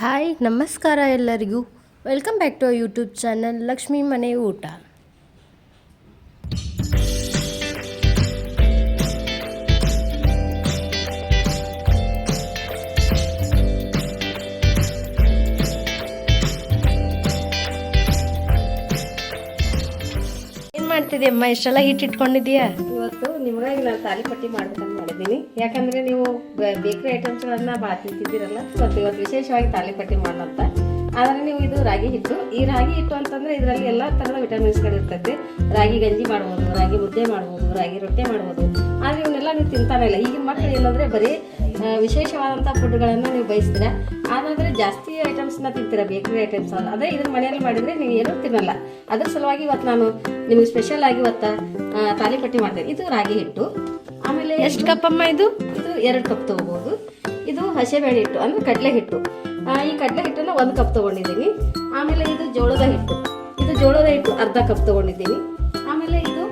Hi, ನಮಸ್ಕಾರ ಎಲ್ಲರಿಗೂ. Welcome back to YouTube channel Lakshmi ಮನೆ ಊಟ. ಏನು ಮಾಡ್ತಿದ್ಯಮ್ಮ? ಇಷ್ಟೆಲ್ಲ ಹಿಟ್ಟು ಇಟ್ಕೊಂಡಿದ್ಯಾ ಇವತ್ತು ನಿಮಗಾಗಿ ನಾನು ತಾಲಿಪಟ್ಟಿ ಮಾಡ್ಬೇಕಂತ ಮಾಡಿದ್ದೀನಿ. ಯಾಕಂದ್ರೆ ನೀವು ಬೇಕರಿ ಐಟಮ್ಸ್ಗಳನ್ನ ಭಾಳ ತಿಂತಿದ್ದೀರಲ್ಲ, ಸ್ವಲ್ಪ ಇವತ್ತು ವಿಶೇಷವಾಗಿ ತಾಲಿಪಟ್ಟಿ ಮಾಡೋಂತ. ಆದರೆ ನೀವು ಇದು ರಾಗಿ ಹಿಟ್ಟು. ಈ ರಾಗಿ ಹಿಟ್ಟು ಅಂತಂದ್ರೆ ಇದರಲ್ಲಿ ಎಲ್ಲ ಥರದ ವಿಟಮಿನ್ಸ್ಗಳು ಇರ್ತೈತೆ ರಾಗಿ ಗಂಜಿ ಮಾಡ್ಬೋದು, ರಾಗಿ ಮುದ್ದೆ ಮಾಡ್ಬೋದು, ರಾಗಿ ರೊಟ್ಟಿ ಮಾಡ್ಬೋದು. ಆದರೆ ಇವನ್ನೆಲ್ಲ ನೀವು ತಿಂತಾನೆ ಇಲ್ಲ. ಈಗಿನ ಮಕ್ಕಳು ಏನಂದ್ರೆ ಬರೀ ವಿಶೇಷವಾದಂಥ ಫುಡ್ಗಳನ್ನು ನೀವು ಬಯಸ್ತೀರಾ? ಆದ್ರೆ ಜಾಸ್ತಿ ಐಟಮ್ಸ್ನ ತಿಂತೀರ? ಬೇಕರಿ ಐಟಮ್ಸ್ ಅದೇ ಇದನ್ನ ಮನೆಯಲ್ಲಿ ಮಾಡಿದ್ರೆ ನೀವು ಏನೂ ತಿನ್ನಲ್ಲ. ಅದ್ರ ಸಲುವಾಗಿ ಇವತ್ತು ನಾನು ನಿಮಗೆ ಸ್ಪೆಷಲ್ ಆಗಿ ಇವತ್ತು ತಾಲಿಪಟ್ಟಿ ಮಾಡ್ತೇನೆ. ಇದು ರಾಗಿ ಹಿಟ್ಟು. ಎಷ್ಟು ಕಪ್ಪಮ್ಮ ಇದು? ಇದು ಎರಡು ಕಪ್ ತಗೋಬಹುದು ಇದು ಹಸೆಬೇಳೆ ಹಿಟ್ಟು, ಅಂದ್ರೆ ಕಡಲೆ ಹಿಟ್ಟು. ಈ ಕಡಲೆ ಹಿಟ್ಟನ್ನ ಒಂದು ಕಪ್ ತಗೊಂಡಿದ್ದೀನಿ. ಆಮೇಲೆ ಇದು ಜೋಳದ ಹಿಟ್ಟು. ಇದು ಜೋಳದ ಹಿಟ್ಟು ಅರ್ಧ ಕಪ್ ತಗೊಂಡಿದ್ದೀನಿ. ಆಮೇಲೆ ಇದು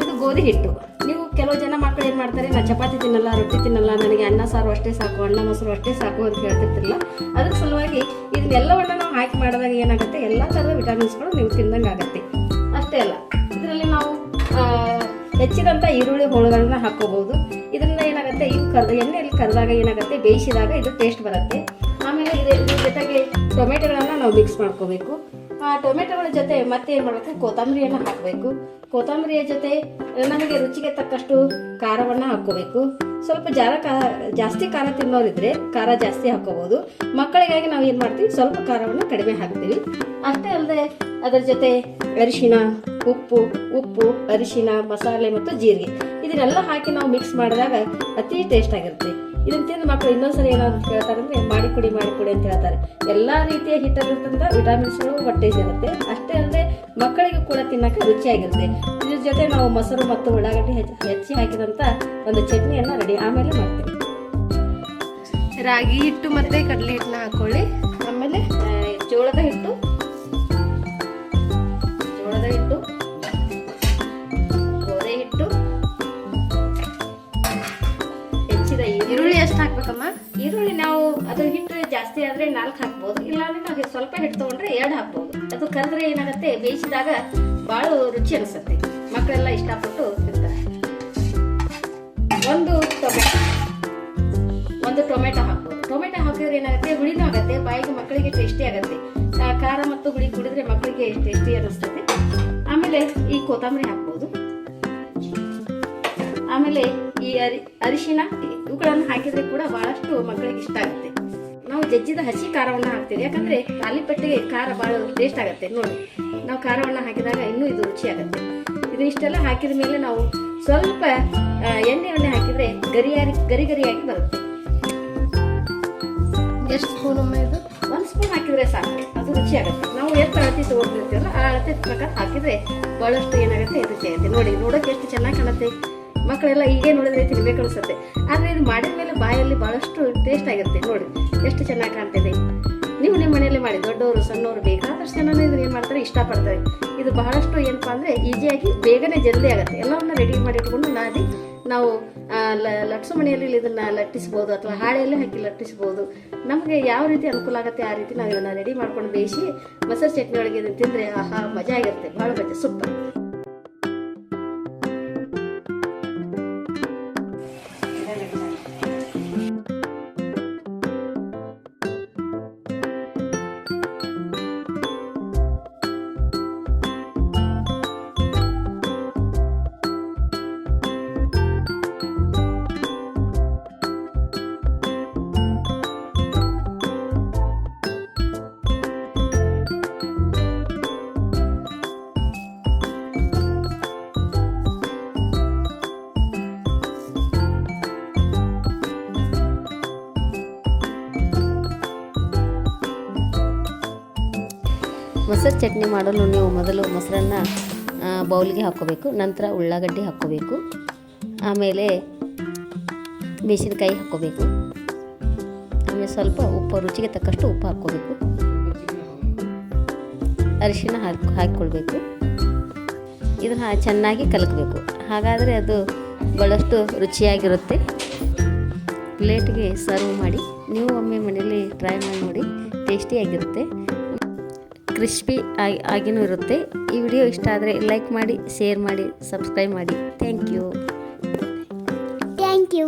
ಇದು ಗೋಧಿ ಹಿಟ್ಟು. ನೀವು ಕೆಲವು ಜನ ಮಕ್ಕಳು ಏನು ಮಾಡ್ತಾರೆ ನಾ ಚಪಾತಿ ತಿನ್ನಲ್ಲ, ರೊಟ್ಟಿ ತಿನ್ನಲ್ಲ, ನನಗೆ ಅನ್ನ ಸಾರು ಅಷ್ಟೇ ಸಾಕು, ಅನ್ನ ಮೊಸರು ಅಷ್ಟೇ ಸಾಕು ಅಂತ ಹೇಳ್ತಿರ್ತಿರಲ್ಲ, ಅದ್ರ ಸಲುವಾಗಿ ಇದನ್ನೆಲ್ಲವನ್ನ ನಾವು ಹಾಕಿ ಮಾಡಿದಾಗ ಏನಾಗುತ್ತೆ? ಎಲ್ಲ ಥರದ ವಿಟಮಿನ್ಸ್ಗಳು ನೀವು ತಿಂದಂಗೆ ಆಗುತ್ತೆ ಅಷ್ಟೇ ಅಲ್ಲ. ಹೆಚ್ಚಿದಂಥ ಈರುಳ್ಳಿ ಹೋಳುಗಳನ್ನ ಹಾಕೋಬಹುದು. ಇದರಿಂದ ಏನಾಗುತ್ತೆ ಇವು ಕರ್ದ, ಎಣ್ಣೆಯಲ್ಲಿ ಕರೆದಾಗ ಏನಾಗುತ್ತೆ, ಬೇಯಿಸಿದಾಗ ಇದು ಟೇಸ್ಟ್ ಬರುತ್ತೆ. ಆಮೇಲೆ ಇದ್ರ ಜೊತೆಗೆ ಟೊಮೆಟೊಗಳನ್ನ ನಾವು ಮಿಕ್ಸ್ ಮಾಡ್ಕೋಬೇಕು. ಆ ಟೊಮೆಟೊಗಳ ಜೊತೆ ಮತ್ತೆ ಏನು ಮಾಡಬೇಕು, ಕೊತ್ತಂಬರಿಯನ್ನು ಹಾಕಬೇಕು. ಕೊತ್ತಂಬರಿಯ ಜೊತೆ ನಮಗೆ ರುಚಿಗೆ ತಕ್ಕಷ್ಟು ಖಾರವನ್ನು ಹಾಕ್ಕೋಬೇಕು. ಸ್ವಲ್ಪ ಜಾರ ಖಾರ ಜಾಸ್ತಿ ಖಾರ ತಿನ್ನೋರಿದ್ರೆ ಖಾರ ಜಾಸ್ತಿ ಹಾಕೋಬಹುದು ಮಕ್ಕಳಿಗಾಗಿ ನಾವು ಏನು ಮಾಡ್ತೀವಿ, ಸ್ವಲ್ಪ ಖಾರವನ್ನು ಕಡಿಮೆ ಹಾಕ್ತೀವಿ. ಅಷ್ಟೇ ಅಲ್ಲದೆ ಅದರ ಜೊತೆ ಅರಿಶಿಣ ಉಪ್ಪು ಉಪ್ಪು ಅರಿಶಿನ ಮಸಾಲೆ ಮತ್ತು ಜೀರಿಗೆ. ಇದನ್ನೆಲ್ಲ ಹಾಕಿ ನಾವು ಮಿಕ್ಸ್ ಮಾಡಿದಾಗ ಅತಿ ಟೇಸ್ಟ್ ಆಗಿರುತ್ತೆ. ಇದನ್ನ ತಿಂದು ಮಕ್ಕಳು ಇನ್ನೊಂದ್ಸರಿ ಏನಾದ್ರು ಕೇಳ್ತಾರೆ ಅಂದ್ರೆ ಮಾಡಿ ಕೊಡಿ ಮಾಡಿ ಕೊಡಿ ಅಂತ ಹೇಳ್ತಾರೆ. ಎಲ್ಲಾ ರೀತಿಯ ಹಿಟ್ಟಲ್ಲಿರ್ತಂತ ವಿಟಮಿನ್ಸ್ಗಳು ಹೊಟ್ಟೆ ಸಿಗುತ್ತೆ ಅಷ್ಟೇ ಅಲ್ಲದೆ ಮಕ್ಕಳಿಗೂ ಕೂಡ ತಿನ್ನಕ್ಕೆ ರುಚಿಯಾಗಿರುತ್ತೆ. ಇದ್ರ ಜೊತೆ ನಾವು ಮೊಸರು ಮತ್ತು ಉಳ್ಳಾಗಡ್ಡಿ ಹೆಚ್ಚಿ ಹಾಕಿದಂತ ಒಂದು ಚಟ್ನಿಯನ್ನ ರೆಡಿ ಆಮೇಲೆ ಮಾಡ್ತೀವಿ. ರಾಗಿ ಹಿಟ್ಟು ಮತ್ತೆ ಕಡಲೆ ಹಿಟ್ಟನ್ನ ಹಾಕೊಳ್ಳಿ. ಈರುಳ್ಳಿ ಎಷ್ಟು ಹಾಕ್ಬೇಕಮ್ಮ? ಈರುಳ್ಳಿ ನಾವು ಅದು ಹಿಟ್ಟು ಜಾಸ್ತಿ ಆದ್ರೆ ನಾಲ್ಕು ಹಾಕ್ಬೋದು. ಇಲ್ಲಾಂದ್ರೆ ನಾವು ಸ್ವಲ್ಪ ಹಿಟ್ಟು ತಗೊಂಡ್ರೆ ಎರಡು ಹಾಕ್ಬೋದು. ಅದು ಕರೆದ್ರೆ ಏನಾಗುತ್ತೆ, ಬೇಯಿಸಿದಾಗ ಭಾಳ ರುಚಿ ಅನಿಸುತ್ತೆ. ಮಕ್ಕಳೆಲ್ಲ ಇಷ್ಟಪಟ್ಟು ತಿಂತಾರೆ. ಒಂದು ಟೊಮೆಟೊ. ಒಂದು ಟೊಮೆಟೊ ಹಾಕ್ಬೋದು. ಟೊಮೆಟೊ ಹಾಕಿದ್ರೆ ಏನಾಗುತ್ತೆ, ಹುಳಿನೂ ಆಗುತ್ತೆ, ಬಾಯಿಗೆ ಮಕ್ಕಳಿಗೆ ಟೇಸ್ಟಿ ಆಗುತ್ತೆ. ಖಾರ ಮತ್ತು ಹುಳಿ ಕುಡಿದ್ರೆ ಮಕ್ಕಳಿಗೆ ಟೇಸ್ಟಿ ಅನಿಸ್ತದೆ ಆಮೇಲೆ ಈ ಕೊತ್ತಂಬರಿ ಹಾಕ್ಬೋದು. ಆಮೇಲೆ ಈ ಅರಿ ಅರಿಶಿನ ಇವುಗಳನ್ನು ಹಾಕಿದ್ರೆ ಕೂಡ ಬಹಳಷ್ಟು ಮಕ್ಕಳಿಗೆ ಇಷ್ಟ ಆಗುತ್ತೆ. ನಾವು ಜಜ್ಜಿದ ಹಸಿ ಖಾರವನ್ನು ಹಾಕ್ತೀವಿ. ಯಾಕಂದ್ರೆ ತಾಲಿಪಟ್ಟಿಗೆ ಖಾರ ಭಾಳ ಟೇಸ್ಟ್ ಆಗುತ್ತೆ. ನೋಡಿ ನಾವು ಖಾರವನ್ನು ಹಾಕಿದಾಗ ಇನ್ನೂ ಇದು ರುಚಿ ಆಗುತ್ತೆ ಇದು ಇಷ್ಟೆಲ್ಲ ಹಾಕಿದ ಮೇಲೆ ನಾವು ಸ್ವಲ್ಪ ಎಣ್ಣೆಯನ್ನೇ ಹಾಕಿದರೆ ಗರಿಯಾರಿ ಗರಿ ಗರಿಯಾಗಿ ಬರುತ್ತೆ. ಎಷ್ಟು ಸ್ಪೂನ್ ಇದು? ಒಂದು ಸ್ಪೂನ್ ಹಾಕಿದ್ರೆ ಸಾಕು. ಅದು ರುಚಿ ಆಗುತ್ತೆ ನಾವು ಎಷ್ಟು ಅಳತೆ ತೊಗೊಂಡಿರ್ತೀವಲ್ಲ ಆ ಅಳತೆ ಪ್ರಕಾರ ಹಾಕಿದ್ರೆ ಬಹಳಷ್ಟು ಏನಾಗುತ್ತೆ ರುಚಿ ಆಗುತ್ತೆ ನೋಡಿ ನೋಡೋಕೆ ಎಷ್ಟು ಚೆನ್ನಾಗಿ ಕಾಣುತ್ತೆ. ಮಕ್ಕಳೆಲ್ಲ ಹೀಗೆ ನೋಡಿದ್ರೆ ತಿನ್ಬೇಕು ಅನಿಸುತ್ತೆ ಆದರೆ ಇದು ಮಾಡಿದ ಮೇಲೆ ಬಾಯಲ್ಲಿ ಬಹಳಷ್ಟು ಟೇಸ್ಟ್ ಆಗಿರುತ್ತೆ ನೋಡಿ, ಎಷ್ಟು ಚೆನ್ನಾಗಿ ಕಾಣ್ತಿದೆ. ನೀವು ನಿಮ್ಮ ಮನೆಯಲ್ಲಿ ಮಾಡಿ, ದೊಡ್ಡವರು, ಸಣ್ಣವರು ಬೇಕಾದಷ್ಟು ಜನ ಇದನ್ನ ಏನು ಮಾಡ್ತಾರೆ? ಇಷ್ಟಪಡ್ತಾರೆ. ಇದು ಬಹಳಷ್ಟು ಏನಪ್ಪಾ ಅಂದ್ರೆ ಈಸಿಯಾಗಿ ಬೇಗನೆ ಜಲ್ದಿ ಆಗುತ್ತೆ. ಎಲ್ಲವನ್ನ ರೆಡಿ ಮಾಡಿಟ್ಕೊಂಡು ನಾದಿ, ನಾವು ಲಟ್ಸು ಮನೆಯಲ್ಲಿ ಇದನ್ನ ಲಟ್ಟಿಸ್ಬೋದು ಅಥವಾ ಹಾಳೆಯಲ್ಲೇ ಹಾಕಿ ಲಟ್ಟಿಸ್ಬೋದು. ನಮಗೆ ಯಾವ ರೀತಿ ಅನುಕೂಲ ಆಗುತ್ತೆ ಆ ರೀತಿ ನಾವು ಇದನ್ನ ರೆಡಿ ಮಾಡ್ಕೊಂಡು ಬೇಯಿಸಿ ಮೊಸರು ಚಟ್ನಿ ಒಳಗೆ ಇದನ್ನ ತಿಂದರೆ ಆಹಾ, ಮಜಾ ಆಗಿರುತ್ತೆ. ಭಾಳ ಮಜಾ ಸೂಪರ್ ಮೊಸರು ಚಟ್ನಿ ಮಾಡಲು ನೀವು ಮೊದಲು ಮೊಸರನ್ನ ಬೌಲ್ಗೆ ಹಾಕ್ಕೋಬೇಕು. ನಂತರ ಉಳ್ಳಾಗಡ್ಡಿ ಹಾಕ್ಕೋಬೇಕು. ಆಮೇಲೆ ಮೆಣಸಿನ್ಕಾಯಿ ಹಾಕ್ಕೋಬೇಕು. ಆಮೇಲೆ ಸ್ವಲ್ಪ ಉಪ್ಪು, ರುಚಿಗೆ ತಕ್ಕಷ್ಟು ಉಪ್ಪು ಹಾಕ್ಕೋಬೇಕು. ಅರಿಶಿನ ಹಾಕಿ, ಹಾಕಿಕೊಳ್ಬೇಕು. ಇದನ್ನು ಚೆನ್ನಾಗಿ ಕಲಕಬೇಕು. ಹಾಗಾದರೆ ಅದು ಭಾಳಷ್ಟು ರುಚಿಯಾಗಿರುತ್ತೆ. ಪ್ಲೇಟ್ಗೆ ಸರ್ವ್ ಮಾಡಿ, ನೀವು ಒಮ್ಮೆ ಮನೇಲಿ ಟ್ರೈ ಮಾಡಿ ನೋಡಿ ಟೇಸ್ಟಿಯಾಗಿರುತ್ತೆ ಕ್ರಿಸ್ಪಿ ಆಗಿ ಆಗಿನೂ ಇರುತ್ತೆ. ಈ ವಿಡಿಯೋ ಇಷ್ಟ ಆದರೆ ಲೈಕ್ ಮಾಡಿ ಶೇರ್ ಮಾಡಿ ಸಬ್ಸ್ಕ್ರೈಬ್ ಮಾಡಿ. Thank you thank you.